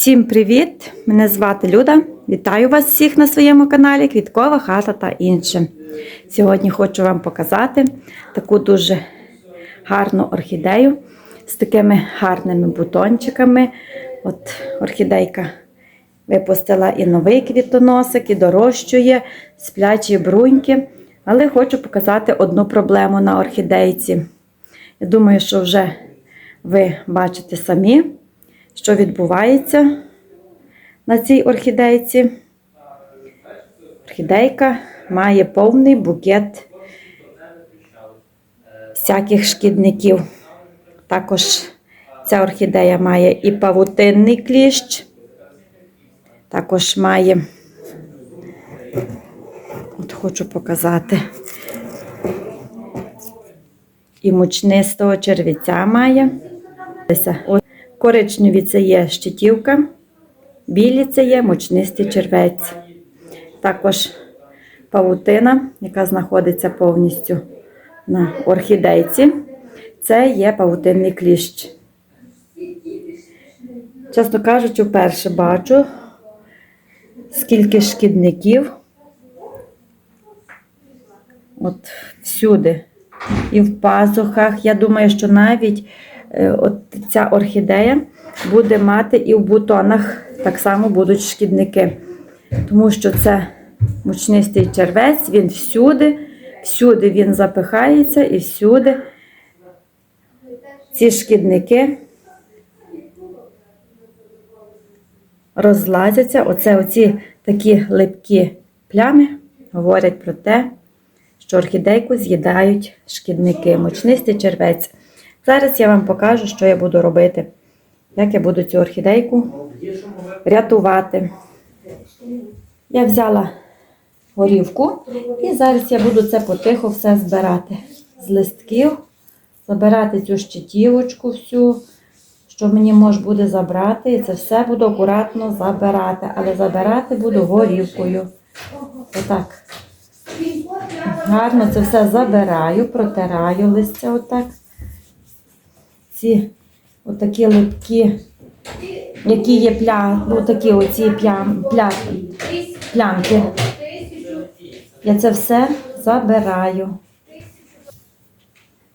Всім привіт! Мене звати Люда. Вітаю вас всіх на своєму каналі Квіткова хата та інше. Сьогодні хочу вам показати таку дуже гарну орхідею з такими гарними бутончиками. От орхідейка випустила і новий квітоносик, і дорощує сплячі бруньки. Але хочу показати одну проблему на орхідейці. Я думаю, що вже ви бачите самі що відбувається на цій орхідейці. Орхідейка має повний букет всяких шкідників. Також ця орхідея має і павутинний кліщ, також має, от хочу показати, і мучнистого червіця має. Ось Коричневі це є щитівка, білі це є мучнистий червець. Також павутина, яка знаходиться повністю на орхідейці. Це є павутинний кліщ. Чесно кажучи, вперше бачу, скільки шкідників. От всюди. І в пазухах. Я думаю, що навіть от ця орхідея буде мати і в бутонах так само будуть шкідники. Тому що це мучнистий червець, він всюди, всюди він запихається і всюди ці шкідники розлазяться. Оце оці такі липкі плями говорять про те, що орхідейку з'їдають шкідники, мучнистий червець. Зараз я вам покажу, що я буду робити. Як я буду цю орхідейку рятувати. Я взяла горівку і зараз я буду це потихо все збирати з листків, забирати цю щитівочку всю, що мені може буде забрати. І це все буду акуратно забирати. Але забирати буду горівкою. Отак. Гарно це все забираю, протираю листя отак ці отакі липкі, які є пля, ну, такі оці плям, пля, плямки. Я це все забираю.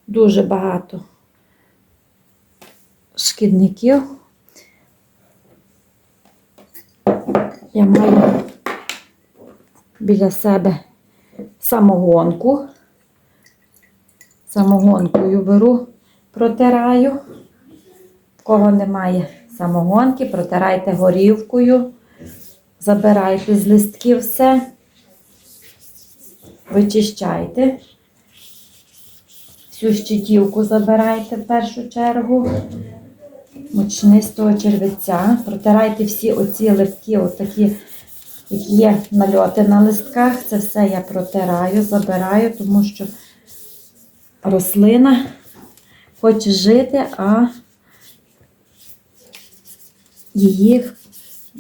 Дуже багато шкідників. Я маю біля себе самогонку. Самогонкою беру протираю. Кого немає самогонки, протирайте горівкою, забирайте з листків все, вичищайте. Всю щитівку забирайте в першу чергу, мучнистого червиця. Протирайте всі оці липки, отакі, які є нальоти на листках. Це все я протираю, забираю, тому що рослина хоче жити, а її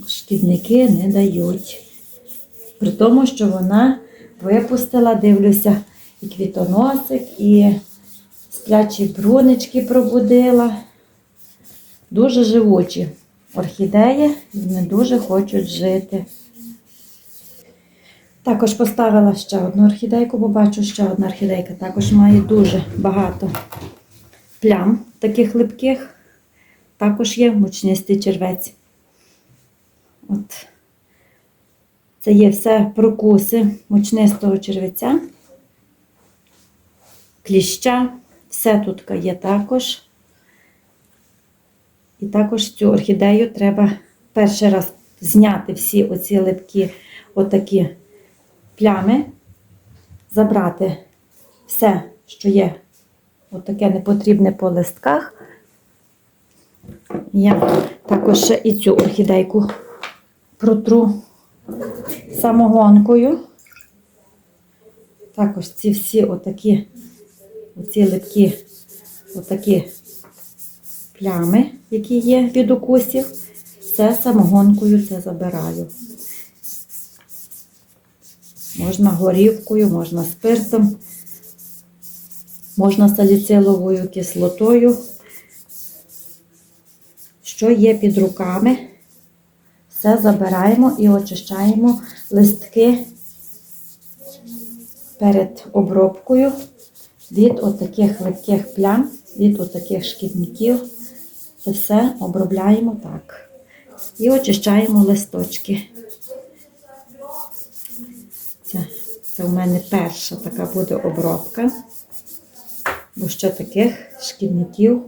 шкідники не дають. При тому, що вона випустила, дивлюся, і квітоносик, і сплячі брунички пробудила. Дуже живучі орхідеї, вони дуже хочуть жити. Також поставила ще одну орхідейку, бо бачу, ще одна орхідейка також має дуже багато плям таких липких, також є мучнистий червець. От. Це є все прокуси мучнистого червеця, кліща, все тут є також. І також цю орхідею треба перший раз зняти всі оці липкі отакі плями, забрати все, що є Отаке непотрібне по листках. Я також ще і цю орхідейку протру самогонкою. Також ці всі отакі, оці липкі, отакі плями, які є від укусів, все самогонкою це забираю. Можна горівкою, можна спиртом можна саліциловою кислотою, що є під руками, все забираємо і очищаємо листки перед обробкою від отаких липких плям, від отаких шкідників. Це все обробляємо так. І очищаємо листочки. Це, це у мене перша така буде обробка, бо ще таких шкідників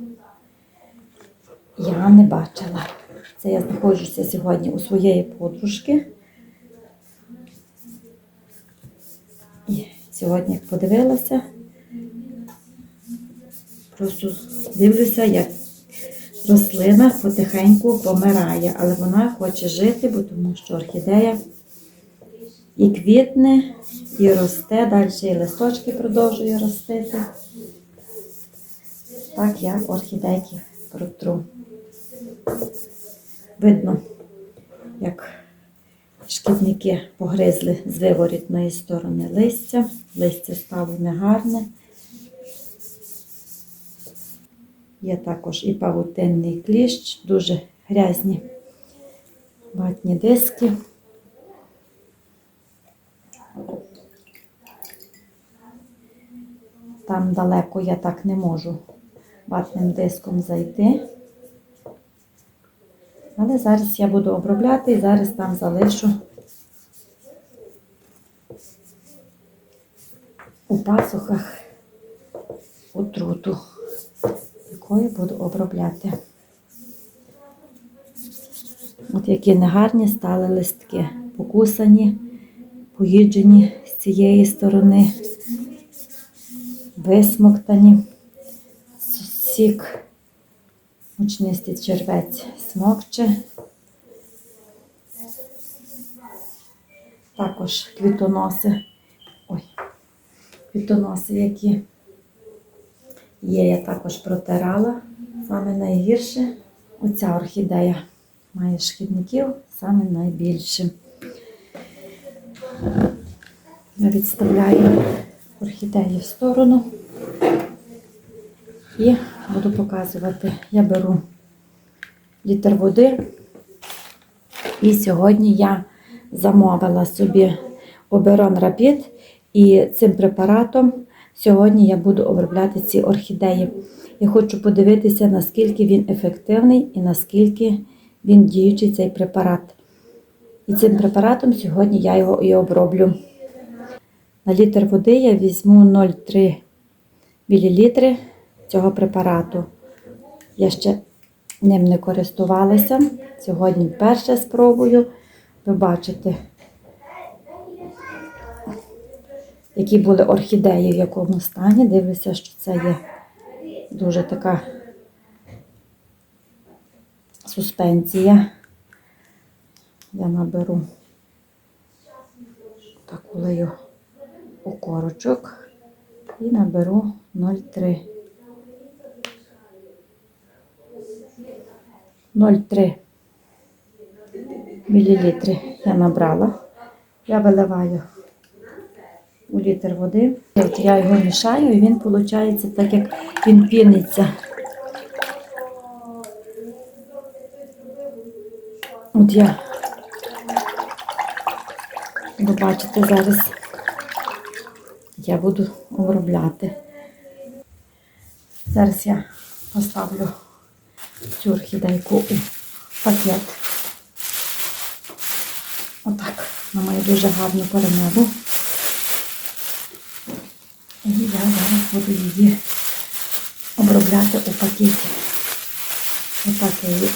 я не бачила. Це я знаходжуся сьогодні у своєї подружки. І сьогодні, як подивилася, просто дивлюся, як рослина потихеньку помирає, але вона хоче жити, бо тому що орхідея і квітне, і росте, далі і листочки продовжує ростити. Так я орхідейки протру. Видно, як шкідники погризли з виворітної сторони листя. Листя стало негарне. Є також і павутинний кліщ, дуже грязні ватні диски. Там далеко я так не можу ватним диском зайти. Але зараз я буду обробляти і зараз там залишу у пасухах отруту, якою буду обробляти. От які негарні стали листки, покусані, поїджені з цієї сторони, висмоктані, сік, мучнистий червець смокче. Також квітоноси, ой, квітоноси, які є, я також протирала. Саме найгірше оця орхідея має шкідників саме найбільше. Я відставляю орхідеї в сторону і буду показувати. Я беру літр води. І сьогодні я замовила собі Оберон Рапід. І цим препаратом сьогодні я буду обробляти ці орхідеї. Я хочу подивитися, наскільки він ефективний і наскільки він діючий цей препарат. І цим препаратом сьогодні я його і оброблю. На літр води я візьму 0,3 мл цього препарату. Я ще ним не користувалася. Сьогодні вперше спробую. Ви бачите, які були орхідеї, в якому стані. Дивлюся, що це є дуже така суспензія. Я наберу таку лею окорочок і наберу 0,3. 0,3 мл я набрала. Я виливаю у літр води. От я його мішаю і він виходить так, як він піниться. От я ви бачите зараз, я буду обробляти. Зараз я поставлю цю орхідейку у пакет. Отак, вона має дуже гарну перемогу. І я зараз буду її обробляти у пакеті. Отак її.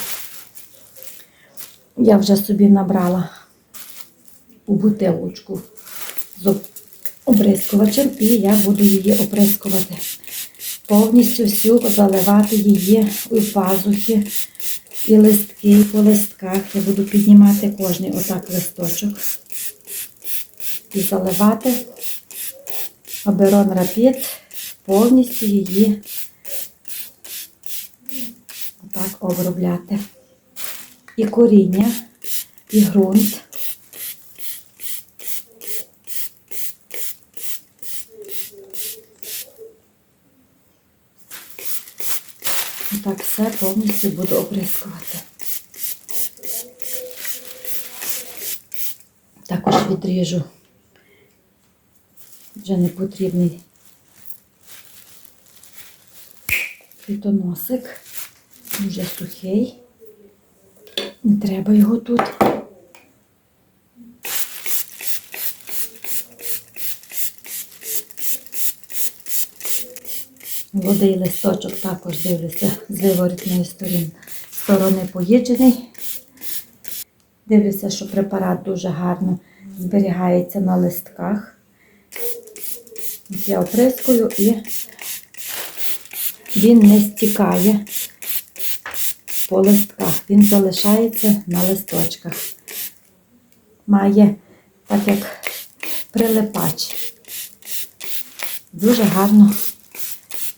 Я вже собі набрала у бутилочку з оприскувачем і я буду її оприскувати. Повністю всю заливати її у пазухи і листки, і по листках. Я буду піднімати кожний отак листочок і заливати Аберон Рапід, повністю її отак обробляти. І коріння, і ґрунт. Так все повністю буду оприскувати. Також відріжу вже непотрібний квітоносик. дуже сухий. Не треба його тут. Молодий листочок також дивлюся з виворітної сторони, сторони поїджений. Дивлюся, що препарат дуже гарно зберігається на листках. Я оприскую і він не стікає по листках, він залишається на листочках. Має так як прилипач. Дуже гарно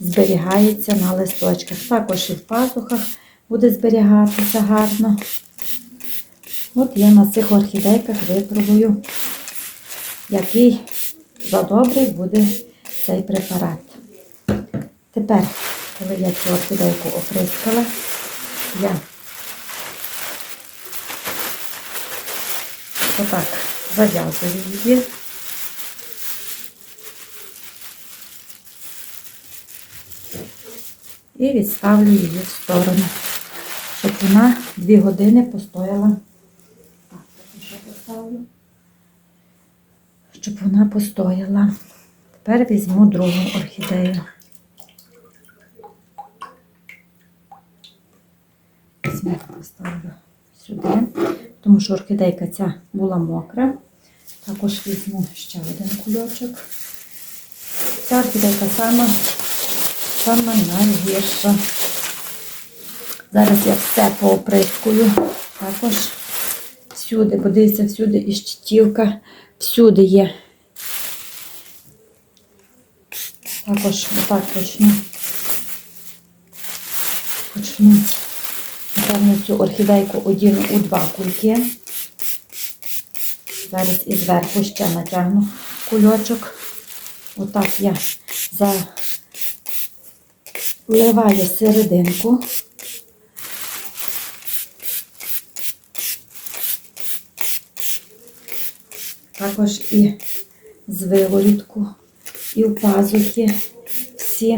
зберігається на листочках. Також і в пазухах буде зберігатися гарно. От я на цих орхідейках випробую, який за добрий буде цей препарат. Тепер, коли я цю орхідейку оприскала, я отак зав'язую її. І відставлю її в сторону, щоб вона 2 години постояла. Щоб вона постояла. Тепер візьму другу орхідею. Візьму, поставлю сюди, тому що орхідейка ця була мокра. Також візьму ще один кульочок. Ця орхідейка сама, сама найгірша. Зараз я все пооприскую. Також всюди, подивіться, всюди і щитівка, всюди є. Також отак почну. Почну. Напевно, цю орхідейку одіну у два кульки. Зараз і зверху ще натягну кульочок. Отак я заливаю серединку. Також і з виворітку, і в пазухи всі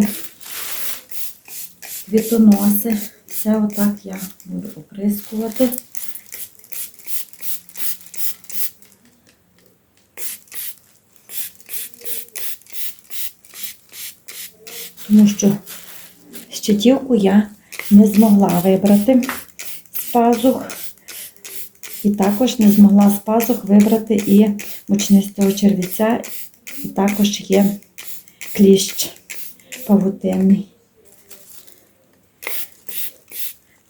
квітоноси. Все отак я буду оприскувати. Тому що щитівку я не змогла вибрати з пазух. І також не змогла з пазух вибрати і мучнистого червіця, і також є кліщ павутинний.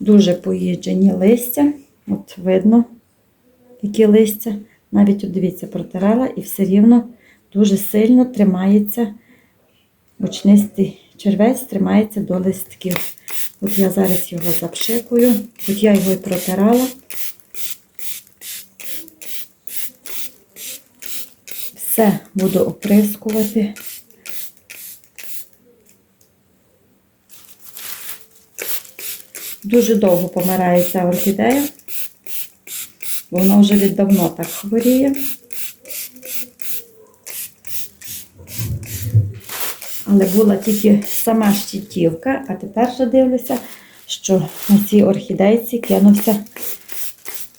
Дуже поїджені листя. От видно, які листя. Навіть, от дивіться, протирала і все рівно дуже сильно тримається мучнистий червець, тримається до листків. От я зараз його запшикую, от я його і протирала. Все буду оприскувати. Дуже довго помирає ця орхідея, бо вона вже віддавно так хворіє. Але була тільки сама щитівка, а тепер вже дивлюся, що на цій орхідейці кинувся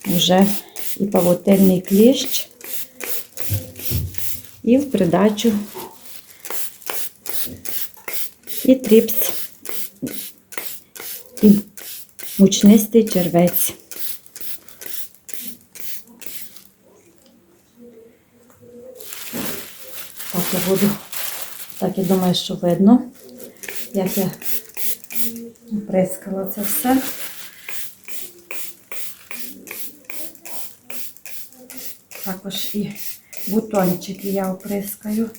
вже і павутинний кліщ, і в придачу і тріпс, і мучнистий червець. Так я буду, так я думаю, що видно, як я оприскала це все. Також і бутончики я оприскаю.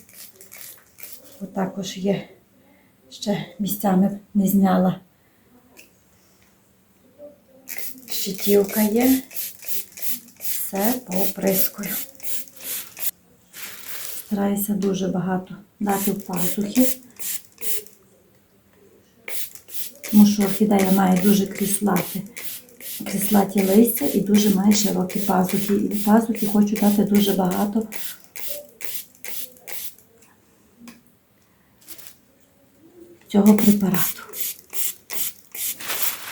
От також є ще місцями не зняла. Щитівка є. Все пооприскую. Стараюся дуже багато дати в пазухи. Тому що орхідея має дуже кріслати креслаті листя і дуже має широкі пазухи. І пазухи хочу дати дуже багато. Цього препарату.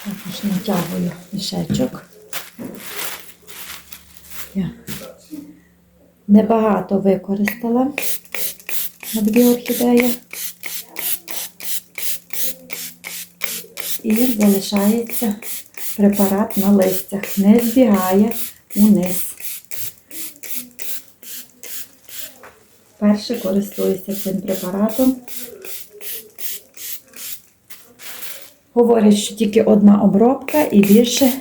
Також натягую мішечок. Я небагато використала на дві орхідеї. І залишається препарат на листях. Не збігає униз. Перше користуюся цим препаратом. Говорять, що тільки одна обробка і більше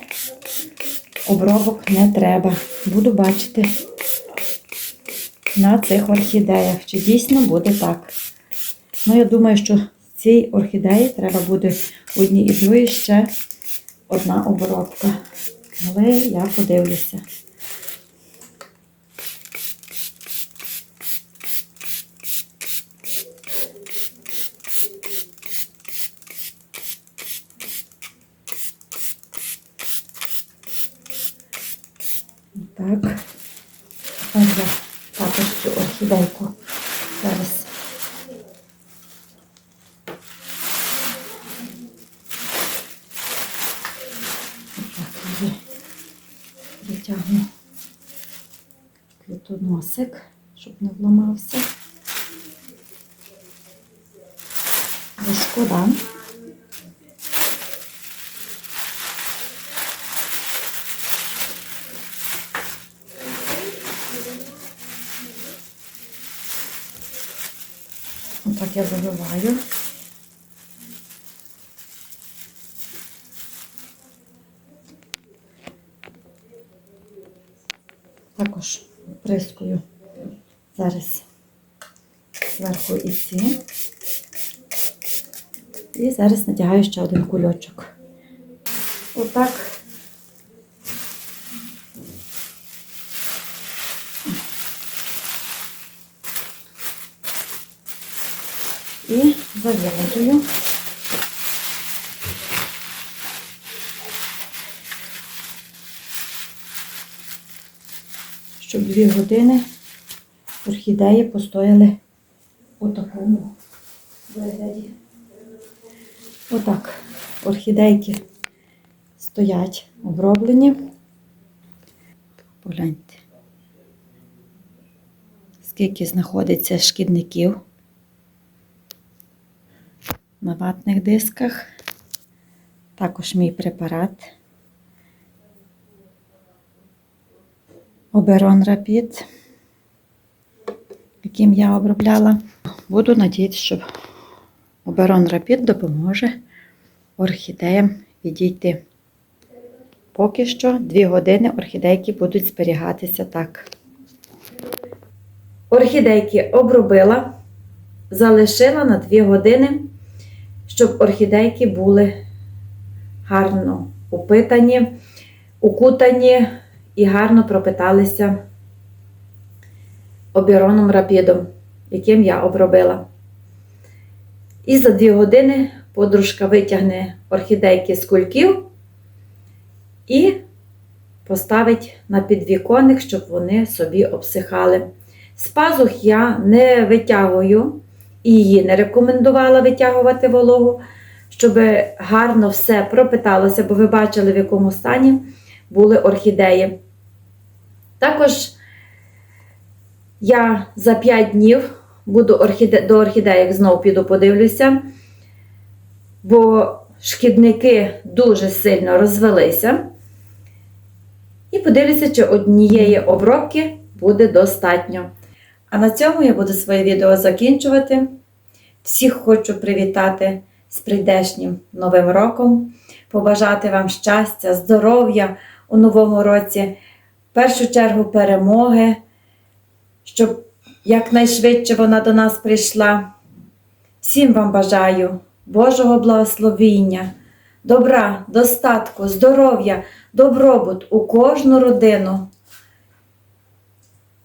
обробок не треба. Буду бачити на цих орхідеях, чи дійсно буде так. Ну, я думаю, що цій орхідеї треба буде одній і другій ще одна обробка. Але я подивлюся. Так. Також орхідейку зараз. Так, її притягну квітоносик, щоб не вламався. Бо шкода. Отак я заливаю. Також прискую зараз зверху і ці. І зараз надягаю ще один кульочок. Отак. І. Щоб дві години орхідеї постояли у такому вигляді. Отак орхідейки стоять оброблені. Погляньте, скільки знаходиться шкідників на ватних дисках. Також мій препарат. Оберон Рапід, яким я обробляла. Буду надіятися, що Оберон Рапід допоможе орхідеям відійти. Поки що 2 години орхідейки будуть зберігатися так. Орхідейки обробила, залишила на 2 години, щоб орхідейки були гарно упитані, укутані і гарно пропиталися обіроном рапідом, яким я обробила. І за 2 години подружка витягне орхідейки з кульків і поставить на підвіконник, щоб вони собі обсихали. З пазух я не витягую і її не рекомендувала витягувати вологу, щоб гарно все пропиталося, бо ви бачили, в якому стані були орхідеї. Також я за 5 днів буду орхіде... до орхідеїв знову піду подивлюся, бо шкідники дуже сильно розвелися. І подивлюся, чи однієї обробки буде достатньо. А на цьому я буду своє відео закінчувати. Всіх хочу привітати з прийдешнім новим роком, побажати вам щастя, здоров'я у новому році, в першу чергу перемоги, щоб якнайшвидше вона до нас прийшла. Всім вам бажаю Божого благословіння, добра, достатку, здоров'я, добробут у кожну родину.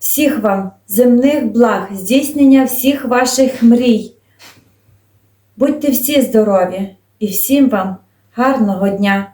Всіх вам земних благ, здійснення всіх ваших мрій. Будьте всі здорові і всім вам гарного дня!